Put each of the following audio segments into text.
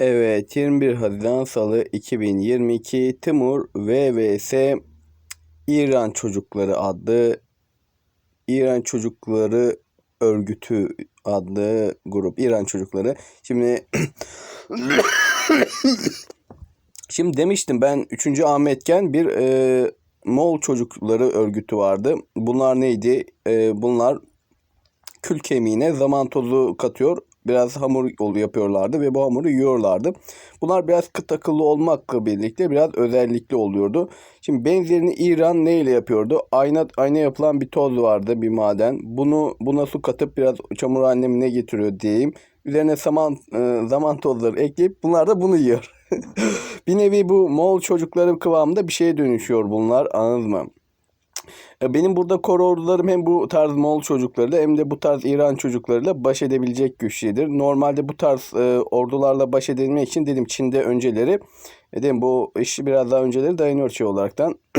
Evet 21 Haziran Salı 2022 Timur VVS İran Çocukları adlı İran Çocukları Örgütü adlı grup İran Çocukları. Şimdi Şimdi demiştim ben 3. Ahmetken bir e, Moğol Çocukları Örgütü vardı. Bunlar neydi? E, bunlar kül kemiğine zaman tozu katıyor. Biraz hamur yolu yapıyorlardı ve bu hamuru yiyorlardı. Bunlar biraz kıt akıllı olmakla birlikte biraz özellikli oluyordu. Şimdi benzerini İran neyle yapıyordu? Ayna, ayna yapılan bir toz vardı bir maden. Bunu buna su katıp biraz çamur annemine getiriyor diyeyim. Üzerine zaman e, zaman tozları ekleyip bunlar da bunu yiyor. bir nevi bu Moğol çocukları kıvamında bir şeye dönüşüyor bunlar anladınız mı? E, Benim burada kor ordularım hem bu tarz Moğol çocuklarıyla hem de bu tarz İran çocuklarıyla baş edebilecek güçlüdür. Normalde bu tarz e, ordularla baş edilmek için dedim Çin'de önceleri e, dedim bu işi biraz daha önceleri dayanıyor şey olaraktan.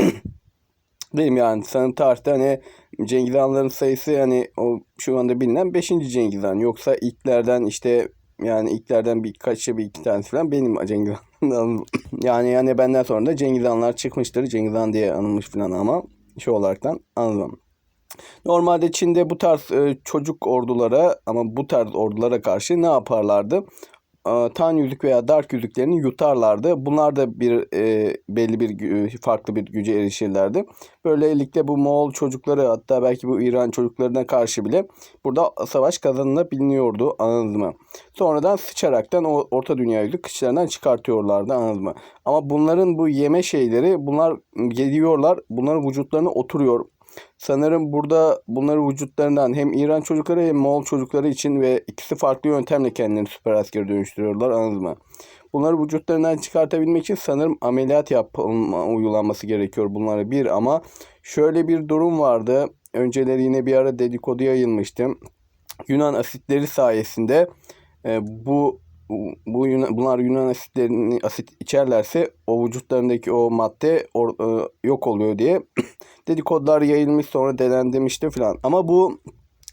Dedim yani sanırım tarihte hani Cengiz Hanların sayısı yani o şu anda bilinen 5. Cengiz Han. Yoksa ilklerden işte yani ilklerden birkaçı bir iki tanesi falan benim Cengiz Han. yani yani benden sonra da Cengiz Hanlar çıkmıştır. Cengiz Han diye anılmış falan ama şey olaraktan anladım. Normalde Çin'de bu tarz e, çocuk ordulara ama bu tarz ordulara karşı ne yaparlardı? E, tan yüzük veya dark yüzüklerini yutarlardı. Bunlar da bir e, belli bir farklı bir güce erişirlerdi. Böylelikle bu Moğol çocukları hatta belki bu İran çocuklarına karşı bile burada savaş kazanılabiliyordu anladınız mı? Sonradan sıçaraktan o Orta Dünya yüzü kıçlarından çıkartıyorlardı anladınız mı? Ama bunların bu yeme şeyleri bunlar geliyorlar bunların vücutlarına oturuyor. Sanırım burada bunları vücutlarından hem İran çocukları hem Moğol çocukları için ve ikisi farklı yöntemle kendilerini süper askere dönüştürüyorlar anladınız mı? Bunları vücutlarından çıkartabilmek için sanırım ameliyat yapılma, uygulanması gerekiyor bunlara bir ama şöyle bir durum vardı. Önceleri yine bir ara dedikodu yayılmıştı. Yunan asitleri sayesinde e, bu bu Yunan, bunlar Yunan asitlerini asit içerlerse o vücutlarındaki o madde or- e, yok oluyor diye dedikodular yayılmış sonra denenmişti falan. Ama bu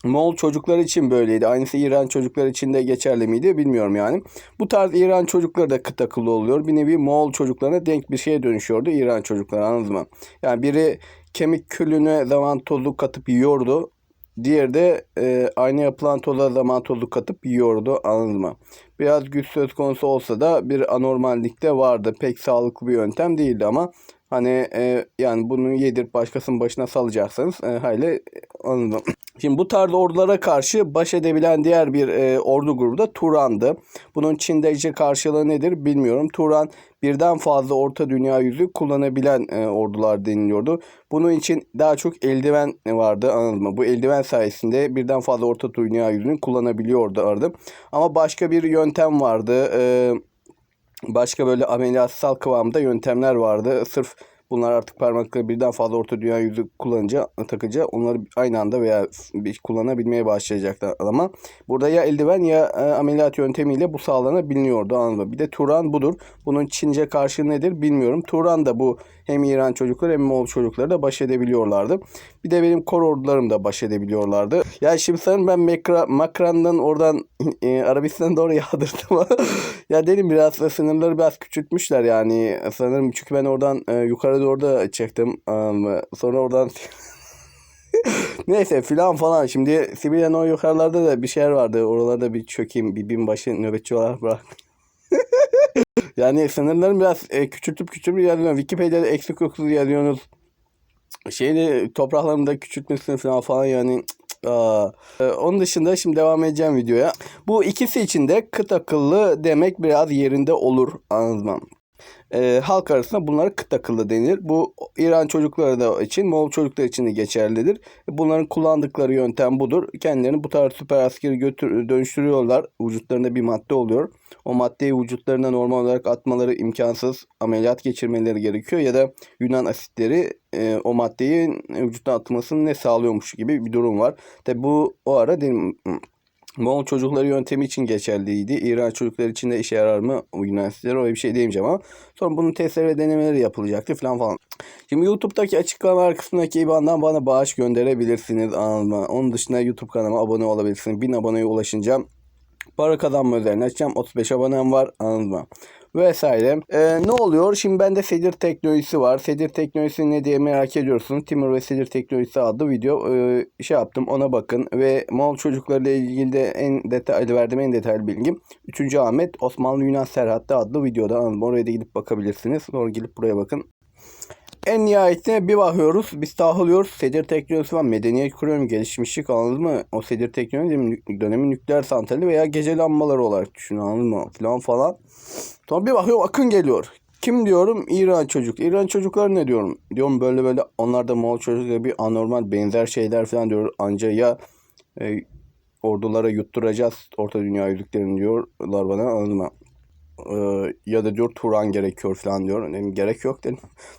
Moğol çocuklar için böyleydi. Aynısı İran çocuklar için de geçerli miydi bilmiyorum yani. Bu tarz İran çocukları da kıt akıllı oluyor. Bir nevi Moğol çocuklarına denk bir şeye dönüşüyordu İran çocukları anladınız mı? Yani biri kemik külüne zaman tozu katıp yiyordu. Diğeri de e, aynı yapılan toza zaman tozu katıp yiyordu anladınız mı? Biraz güç söz konusu olsa da bir anormallik de vardı. Pek sağlıklı bir yöntem değildi ama hani e, yani bunu yedirip başkasının başına salacaksanız e, hayli anladım. Şimdi bu tarz ordulara karşı baş edebilen diğer bir e, ordu grubu da Turan'dı. Bunun Çin'deki karşılığı nedir bilmiyorum. Turan birden fazla orta dünya yüzü kullanabilen e, ordular deniliyordu. Bunun için daha çok eldiven vardı anladın mı? Bu eldiven sayesinde birden fazla orta dünya yüzünü kullanabiliyorlardı. Ama başka bir yöntem vardı. E, başka böyle ameliyatsal kıvamda yöntemler vardı. Sırf bunlar artık parmakları birden fazla orta dünya yüzü kullanınca takınca onları aynı anda veya kullanabilmeye başlayacaklar ama burada ya eldiven ya e, ameliyat yöntemiyle bu sağlanabiliyordu mı? Bir de Turan budur. Bunun Çince karşılığı nedir bilmiyorum. Turan da bu hem İran çocukları hem Moğol çocukları da baş edebiliyorlardı. Bir de benim kor ordularım da baş edebiliyorlardı. Ya şimdi sanırım ben Mekra, Makran'dan oradan e, Arabistan'a doğru yağdırdım. ya dedim biraz da sınırları biraz küçültmüşler yani. Sanırım çünkü ben oradan e, yukarı doğru da çektim. Sonra oradan Neyse filan falan. Şimdi Sibirya'nın o yukarılarda da bir şeyler vardı. Oralarda bir çökeyim. Bir binbaşı nöbetçi olarak bırak. yani sınırların biraz e, küçültüp küçültüp yazıyorsunuz. Wikipedia'da eksik yoksuz yazıyorsunuz. Şeyde topraklarını da küçültmüşsün falan falan yani. Aa. Ee, onun dışında şimdi devam edeceğim videoya. Bu ikisi için de kıt akıllı demek biraz yerinde olur anladın e, halk arasında bunlara kıt akıllı denir. Bu İran çocukları da için, Moğol çocuklar için de geçerlidir. Bunların kullandıkları yöntem budur. Kendilerini bu tarz süper askeri götür, dönüştürüyorlar. Vücutlarında bir madde oluyor. O maddeyi vücutlarına normal olarak atmaları imkansız. Ameliyat geçirmeleri gerekiyor ya da Yunan asitleri e, o maddeyi vücuttan atmasını ne sağlıyormuş gibi bir durum var. Tabi bu o ara dedim, Moğol çocukları yöntemi için geçerliydi. İran çocukları için de işe yarar mı? O Yunan asitleri öyle bir şey demeyeceğim ama. Sonra bunun testleri ve denemeleri yapılacaktı falan falan. Şimdi YouTube'daki açıklamalar kısmındaki IBAN'dan bana bağış gönderebilirsiniz anladın? Onun dışında YouTube kanalıma abone olabilirsiniz. 1000 aboneye ulaşınca Para kazanma üzerine açacağım. 35 abonem var. Anladın mı? Vesaire. Ee, ne oluyor? Şimdi bende Sedir teknolojisi var. Sedir teknolojisi ne diye merak ediyorsunuz. Timur ve Sedir teknolojisi adlı video e, şey yaptım. Ona bakın. Ve Moğol çocuklarıyla ilgili de en detaylı verdiğim en detaylı bilgim. 3. Ahmet Osmanlı Yunan Serhat'ta adlı videoda. Oraya da gidip bakabilirsiniz. Sonra gelip buraya bakın. En nihayetinde bir bakıyoruz. Biz tahılıyoruz. Sedir teknolojisi var. Medeniyet kuruyorum. Gelişmişlik anladın mı? O sedir teknolojisi dönemin nükleer santrali veya gece lambaları olarak düşün anladın mı? Falan falan. Sonra bir bakıyorum akın geliyor. Kim diyorum? İran çocuk. İran çocuklar ne diyorum? Diyorum böyle böyle onlar da Moğol çocuklar bir anormal benzer şeyler falan diyor. Anca ya e, ordulara yutturacağız Orta Dünya yüzüklerini diyorlar bana anladın mı? Ee, ya da diyor Turan gerekiyor falan diyor. Dedim gerek yok dedim.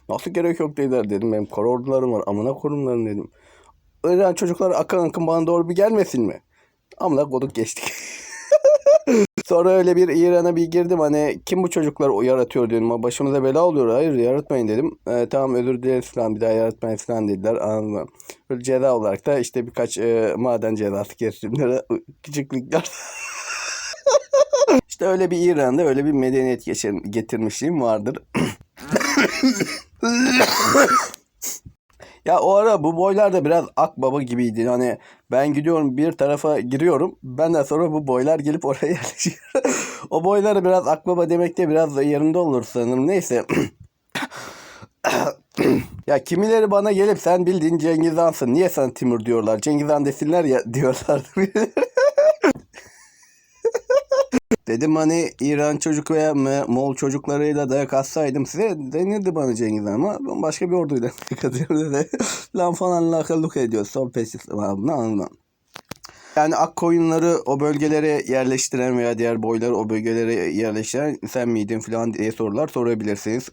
Nasıl gerek yok dediler dedim. Benim kara ordularım var. Amına korumlarım dedim. İran çocuklar akın akın bana doğru bir gelmesin mi? Amına koduk geçtik. Sonra öyle bir İran'a bir girdim hani kim bu çocuklar yaratıyor dedim. "Ama Başımıza bela oluyor. Hayır yaratmayın dedim. "E, tamam özür dileriz falan bir daha yaratmayın falan dediler. Anladın mı? Böyle ceza olarak da işte birkaç e, maden cezası kesimlere küçüklükler. işte öyle bir İran'da öyle bir medeniyet geçir, getirmişliğim vardır. Ya o ara bu boylar da biraz akbaba gibiydi. Hani ben gidiyorum bir tarafa giriyorum. Benden sonra bu boylar gelip oraya yerleşiyor. o boyları biraz akbaba demekte biraz da yerinde olur sanırım. Neyse. ya kimileri bana gelip sen bildiğin Cengiz Han'sın. Niye sana Timur diyorlar? Cengiz Han desinler ya diyorlar. Dedim hani İran çocuk veya Moğol çocuklarıyla dayak atsaydım size denirdi bana Cengiz Han ama ben başka bir orduyla dayak atıyorum dedi. Lan falan lakaluk ediyor. Sohbet ne anlamam. Yani ak koyunları o bölgelere yerleştiren veya diğer boyları o bölgelere yerleştiren sen miydin falan diye sorular sorabilirsiniz.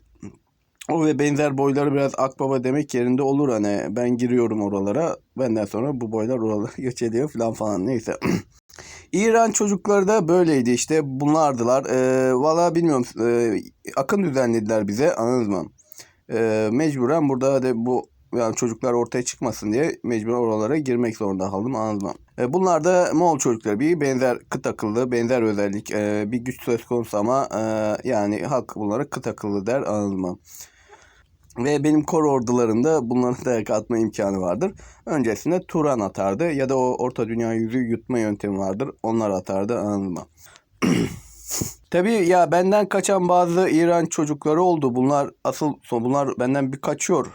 O ve benzer boyları biraz akbaba demek yerinde olur hani ben giriyorum oralara benden sonra bu boylar oralara göç ediyor falan falan neyse. İran çocukları da böyleydi işte bunlardılar. Ee, Valla bilmiyorum ee, akın düzenlediler bize anladınız mı? Ee, mecburen burada da bu yani çocuklar ortaya çıkmasın diye mecbur oralara girmek zorunda kaldım anladınız mı? Ee, bunlar da Moğol çocukları bir benzer kıt akıllı benzer özellik ee, bir güç söz konusu ama ee, yani halk bunlara kıt akıllı der anladınız mı? Ve benim kor ordularında bunların dayak atma imkanı vardır. Öncesinde Turan atardı ya da o Orta Dünya yüzü yutma yöntemi vardır. Onlar atardı anladın mı? Tabii ya benden kaçan bazı İran çocukları oldu. Bunlar asıl bunlar benden bir kaçıyor.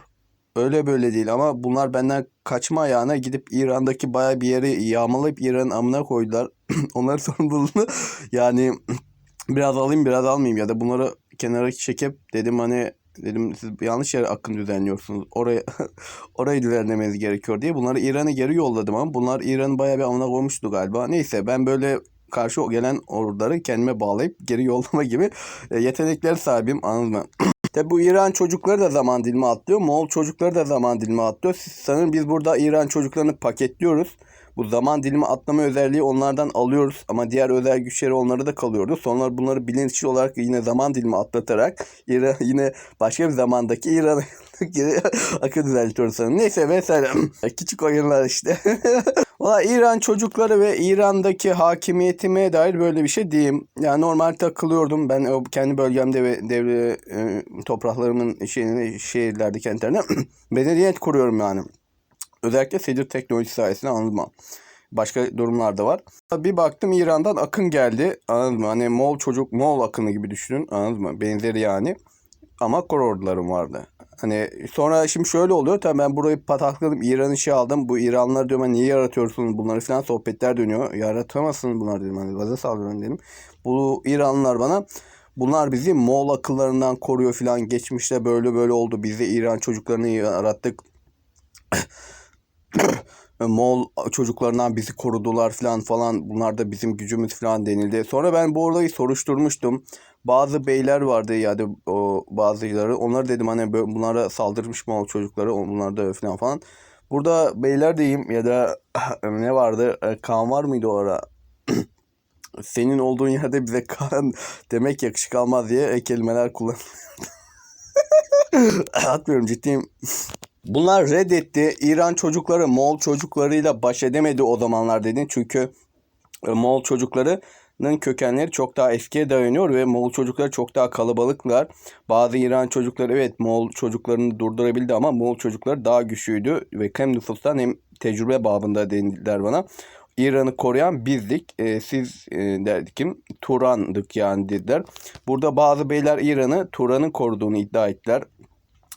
Öyle böyle değil ama bunlar benden kaçma ayağına gidip İran'daki baya bir yeri yağmalayıp İran'ın amına koydular. Onların sorumluluğunu yani biraz alayım biraz almayayım ya da bunları kenara çekip dedim hani dedim siz yanlış yere akın düzenliyorsunuz. Oraya orayı düzenlemeniz gerekiyor diye bunları İran'a geri yolladım ama bunlar İran'ı bayağı bir amına koymuştu galiba. Neyse ben böyle karşı gelen orduları kendime bağlayıp geri yollama gibi e, yetenekler sahibim anladın mı? Tabi bu İran çocukları da zaman dilimi atlıyor. Moğol çocukları da zaman dilimi atlıyor. Siz, sanırım biz burada İran çocuklarını paketliyoruz. Bu zaman dilimi atlama özelliği onlardan alıyoruz ama diğer özel güçleri onlara da kalıyordu. Sonra bunları bilinçli olarak yine zaman dilimi atlatarak İran, yine başka bir zamandaki İran'a geri akıl düzeltiyoruz sanırım. Neyse vesaire. Küçük oyunlar işte. Valla İran çocukları ve İran'daki hakimiyetime dair böyle bir şey diyeyim. Yani normal takılıyordum. Ben kendi bölgemde ve devre e, topraklarımın şeyini, şehirlerde, kentlerine medeniyet kuruyorum yani. Özellikle sedir teknolojisi sayesinde anladın mı? Başka durumlar da var. Bir baktım İran'dan akın geldi. Anladın mı? Hani Moğol çocuk, Moğol akını gibi düşünün. Anladın mı? Benzeri yani. Ama kor ordularım vardı. Hani sonra şimdi şöyle oluyor. Tabii ben burayı patakladım. İran'ı şey aldım. Bu İranlılar diyorum niye yaratıyorsunuz bunları falan sohbetler dönüyor. Yaratamazsınız bunlar dedim. Hani gaza saldırın dedim. Bu İranlılar bana bunlar bizi Moğol akıllarından koruyor falan. Geçmişte böyle böyle oldu. Biz de İran çocuklarını yarattık. Moğol çocuklarından bizi korudular falan falan. Bunlar da bizim gücümüz falan denildi. Sonra ben bu olayı soruşturmuştum. Bazı beyler vardı ya da o bazıları. Onları dedim hani bunlara saldırmış Moğol çocukları. Bunlar da falan falan. Burada beyler diyeyim ya da ne vardı? Kaan var mıydı o ara? Senin olduğun yerde bize Kaan demek yakışık almaz diye kelimeler kullanılıyor. Atmıyorum ciddiyim. Bunlar reddetti. İran çocukları Moğol çocuklarıyla baş edemedi o zamanlar dedin. Çünkü e, Moğol çocukları kökenleri çok daha eskiye dayanıyor ve Moğol çocukları çok daha kalabalıklar. Bazı İran çocukları evet Moğol çocuklarını durdurabildi ama Moğol çocukları daha güçlüydü ve hem nüfustan hem tecrübe babında denildiler bana. İran'ı koruyan bizdik. E, siz e, derdik kim? Turan'dık yani dediler. Burada bazı beyler İran'ı Turan'ın koruduğunu iddia ettiler.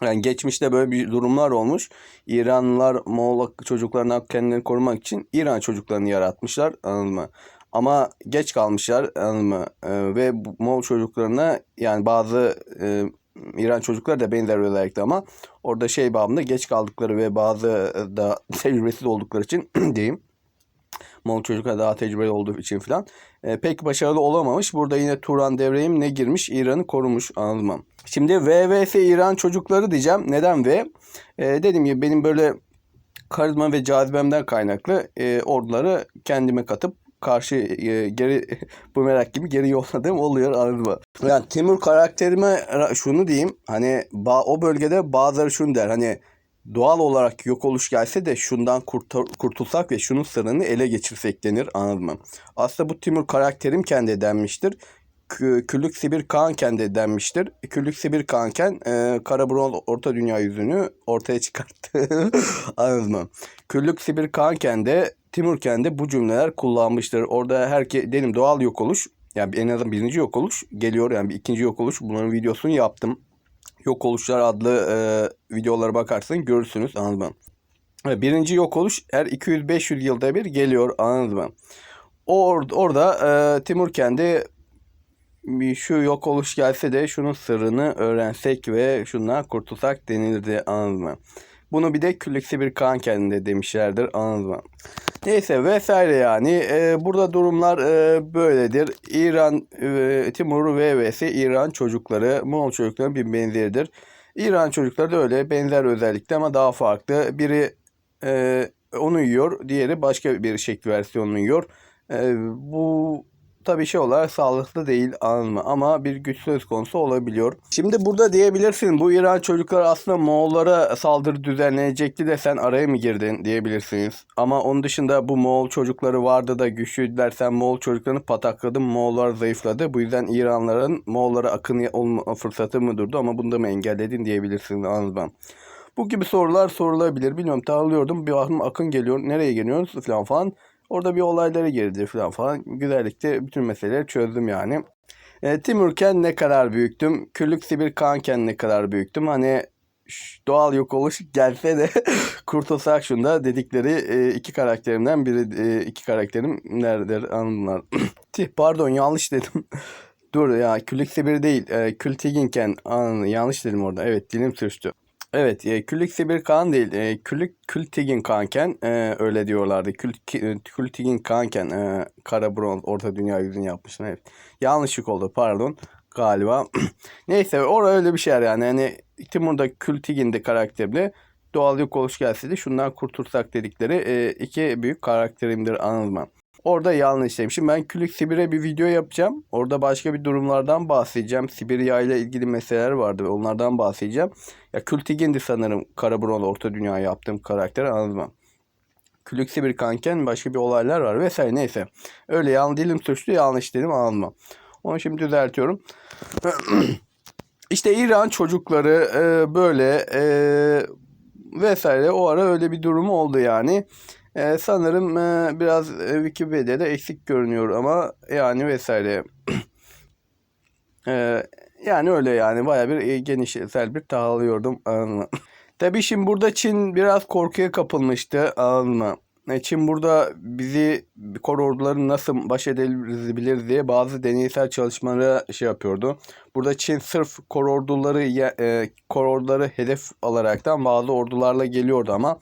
Yani geçmişte böyle bir durumlar olmuş. İranlılar Moğol çocuklarından kendilerini korumak için İran çocuklarını yaratmışlar. Anladın mı? Ama geç kalmışlar anladın mı? Ee, ve Moğol çocuklarına yani bazı e, İran çocukları da benzer özellikle ama orada şey babında geç kaldıkları ve bazı da tecrübesiz oldukları için diyeyim. Moğol çocuklar daha tecrübeli olduğu için filan e, pek başarılı olamamış. Burada yine Turan devreyim ne girmiş? İran'ı korumuş mı? Şimdi VVS İran çocukları diyeceğim. Neden V? E, dediğim gibi benim böyle karizma ve cazibemden kaynaklı e, orduları kendime katıp karşı e, geri bu merak gibi geri yolladığım oluyor mı? Yani Timur karakterime ra- şunu diyeyim hani ba- o bölgede bazıları şunu der hani doğal olarak yok oluş gelse de şundan kurtul- kurtulsak ve şunun sırrını ele geçirsek denir anladın mı? Aslında bu Timur karakterim kendi denmiştir. Kü- Küllük Sibir Kağanken de denmiştir. Küllük Sibir Kağanken e, Karaburun Orta Dünya yüzünü ortaya çıkarttı. Anladın mı? Küllük Sibir Kağanken de Timurken de bu cümleler kullanmıştır. Orada herke dedim doğal yok oluş yani en azından birinci yok oluş geliyor yani bir ikinci yok oluş bunların videosunu yaptım. Yok oluşlar adlı e, videolara bakarsın görürsünüz anladın mı? Birinci yok oluş her 200-500 yılda bir geliyor anladın mı? Or- orada e, Timur kendi şu yok oluş gelse de şunun sırrını öğrensek ve şundan kurtulsak denildi anladın mı? Bunu bir de küllüksi bir kan kendinde demişlerdir anladın mı? Neyse vesaire yani e, burada durumlar e, böyledir. İran e, Timur VVS İran çocukları Moğol çocukların bir benzeridir. İran çocukları da öyle benzer özellikle ama daha farklı. Biri e, onu yiyor, diğeri başka bir şekil versiyonunu yiyor. E, bu tabii şey olarak sağlıklı değil anladın mı? Ama bir güç söz konusu olabiliyor. Şimdi burada diyebilirsin bu İran çocuklar aslında Moğollara saldırı düzenlenecekti de sen araya mı girdin diyebilirsiniz. Ama onun dışında bu Moğol çocukları vardı da güçlüydüler sen Moğol çocuklarını patakladın Moğollar zayıfladı. Bu yüzden İranların Moğollara akın olma fırsatı mı durdu ama bunu da mı engelledin diyebilirsin anladın mı? Bu gibi sorular sorulabilir. Bilmiyorum tağlıyordum. Bir baktım akın geliyor. Nereye geliyoruz falan falan. Orada bir olaylara girdi falan falan. Güzellikle bütün meseleleri çözdüm yani. E, Timurken ne kadar büyüktüm. Küllük Sibir Kağanken ne kadar büyüktüm. Hani doğal yok oluş gelse de kurtulsak şunda dedikleri e, iki karakterimden biri e, iki karakterim nerededir anlar. Pardon yanlış dedim. Dur ya Küllük Sibir değil. E, Kültiginken an, yanlış dedim orada. Evet dilim sürçtü. Evet, e, Küllük Sibir Kağan değil. E, Küllük Kültigin Kağanken e, öyle diyorlardı. Kül, ki- Kültigin Kağanken e, Kara Bronz Orta Dünya yüzünü yapmıştım. Evet. Yanlışlık oldu pardon galiba. Neyse orada öyle bir şeyler yani. Hani Timur'da Kültigin'de karakterimle doğal yok oluş gelse de şundan kurtulsak dedikleri e, iki büyük karakterimdir mı? Orada yanlış demişim. Ben Küllük Sibir'e bir video yapacağım. Orada başka bir durumlardan bahsedeceğim. Sibirya ile ilgili meseleler vardı ve onlardan bahsedeceğim. Ya Kültigin'di sanırım Karaburun Orta Dünya yaptığım karakter anladın mı? Küllük Sibir kanken başka bir olaylar var vesaire neyse. Öyle yan dilim suçlu yanlış dedim anladın mı? Onu şimdi düzeltiyorum. işte İran çocukları e, böyle e, vesaire o ara öyle bir durum oldu yani. E, sanırım e, biraz e, Wikipedia'da eksik görünüyor ama yani vesaire. E, yani öyle yani baya bir e, genişsel bir dağılıyordum anladın mı? Tabii şimdi burada Çin biraz korkuya kapılmıştı anladın? E, Çin burada bizi kor orduları nasıl baş edebilir diye bazı deneysel çalışmalara şey yapıyordu. Burada Çin sırf kor orduları e, kor orduları hedef alaraktan bazı ordularla geliyordu ama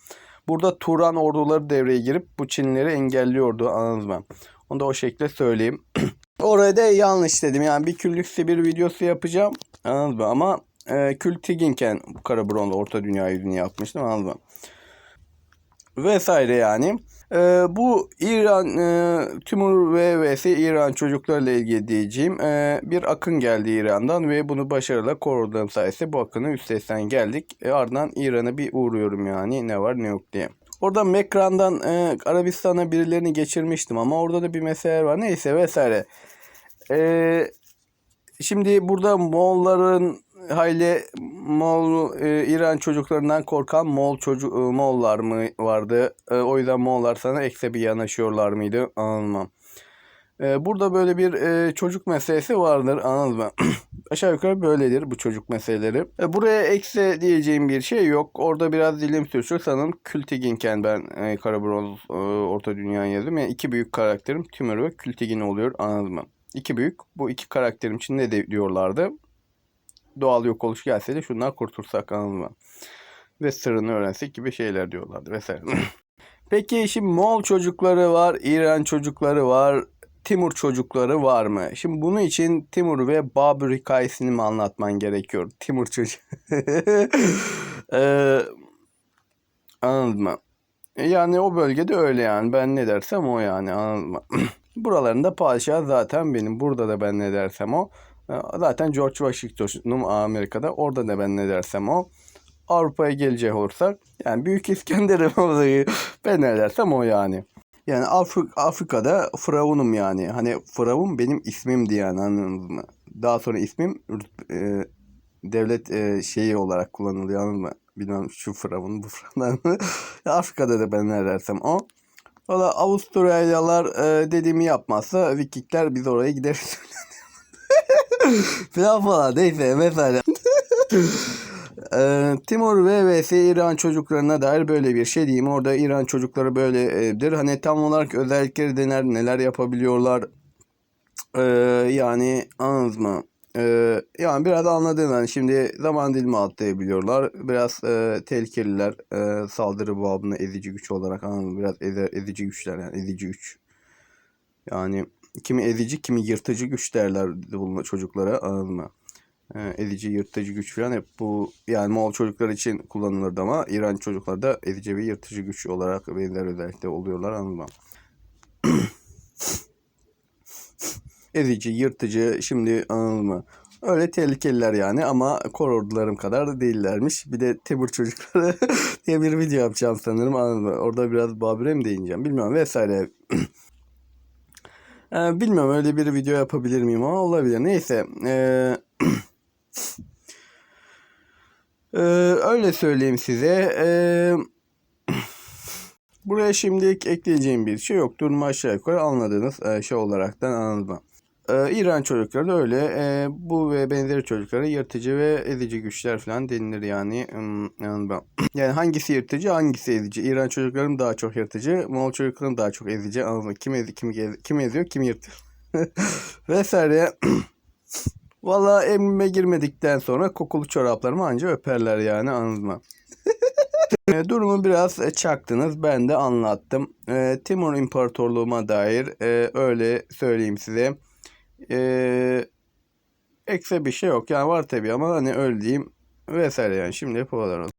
burada Turan orduları devreye girip bu Çinlileri engelliyordu anladınız mı? Onu da o şekilde söyleyeyim. Oraya da yanlış dedim. Yani bir küllük Sibir videosu yapacağım. Anladın mı? Ama e, Kültiginken Karaburon'da Orta Dünya yüzünü yapmıştım. Anladın mı? Vesaire yani. E, bu İran, e, Timur ve vs İran çocuklarla ilgili diyeceğim. E, bir akın geldi İran'dan ve bunu başarıyla koruduğum sayesinde bu akının üstesinden geldik. E, ardından İran'a bir uğruyorum yani ne var ne yok diye. Orada Mekran'dan e, Arabistan'a birilerini geçirmiştim ama orada da bir mesele var. Neyse vesaire. e, şimdi burada Moğolların hayli Moğol e, İran çocuklarından korkan Moğol çocuk e, Moğollar mı vardı? E, o yüzden Moğollar sana ekse bir yanaşıyorlar mıydı? Anlamam. E, burada böyle bir e, çocuk meselesi vardır anladın mı? Aşağı yukarı böyledir bu çocuk meseleleri. E, buraya ekse diyeceğim bir şey yok. Orada biraz dilim sürçür sanırım Kültiginken ben e, Karabronz e, Orta Dünya'yı yazdım. Yani iki büyük karakterim Timur ve Kültigin oluyor anladın mı? İki büyük. Bu iki karakterim için ne de diyorlardı? Doğal yok oluş gelse de şundan kurtulsak anladın? Ve sırrını öğrensek gibi şeyler diyorlardı vesaire. Peki şimdi Moğol çocukları var, İran çocukları var, Timur çocukları var mı? Şimdi bunun için Timur ve Babür hikayesini mi anlatman gerekiyor? Timur çocuk. ee, anladın mı? Yani o bölgede öyle yani. Ben ne dersem o yani anladın mı? Buralarında padişah zaten benim. Burada da ben ne dersem o. Zaten George Washington'um Amerika'da. Orada da ben ne dersem o. Avrupa'ya gelecek olursak yani Büyük İskender'im olayı ben ne dersem o yani. Yani Afri- Afrika'da Firavun'um yani. Hani Firavun benim ismimdi yani anladınız mı? Daha sonra ismim e, devlet e, şeyi olarak kullanılıyor anladın mı? Bilmem şu Firavun bu Firavun. Afrika'da da ben ne dersem o. Valla Avustralyalar e, dediğimi yapmazsa Vikingler biz oraya gideriz. falan falan neyse mesela. Ee, Timur ve vs İran çocuklarına dair böyle bir şey diyeyim. Orada İran çocukları böyledir. Hani tam olarak özellikleri dener neler yapabiliyorlar. Ee, yani anladınız mı? Ee, yani biraz anladın yani şimdi zaman dilimi atlayabiliyorlar. Biraz e, tehlikeliler. E, saldırı babına ezici güç olarak anladın? Biraz eze- ezici güçler yani ezici güç. Yani kimi ezici kimi yırtıcı güç derler bu çocuklara anladın mı? Ee, ezici, yırtıcı güç falan hep bu yani Moğol çocuklar için kullanılırdı ama İran çocuklar da ezici ve yırtıcı güç olarak benzer özellikle oluyorlar anladın mı? ezici, yırtıcı şimdi anladın mı? Öyle tehlikeliler yani ama kor kadar da değillermiş. Bir de Timur çocukları diye bir video yapacağım sanırım anladın mı? Orada biraz Babür'e mi değineceğim bilmiyorum vesaire. Ee, bilmiyorum öyle bir video yapabilir miyim ama olabilir. Neyse. Ee, ee, öyle söyleyeyim size. Ee, buraya şimdilik ekleyeceğim bir şey yok. Durumu aşağı yukarı anladığınız e, şey olaraktan anladım. Ee, İran çocukları da öyle. Ee, bu ve benzeri çocuklara yırtıcı ve ezici güçler falan denilir yani. Hmm, yani, yani hangisi yırtıcı hangisi ezici? İran çocuklarım daha çok yırtıcı. Moğol çocuklarım daha çok ezici. Anladın? Kim, ezi, kim, ezi- kim eziyor kim yırtıyor. Vesaire. Valla emrime girmedikten sonra kokulu çoraplarımı anca öperler yani anladın mı? E, Durumu biraz e, çaktınız. Ben de anlattım. E, Timur İmparatorluğu'ma dair öyle söyleyeyim size. E, ekse bir şey yok. Yani var tabii ama hani öyle diyeyim vesaire yani. Şimdi bu kadar.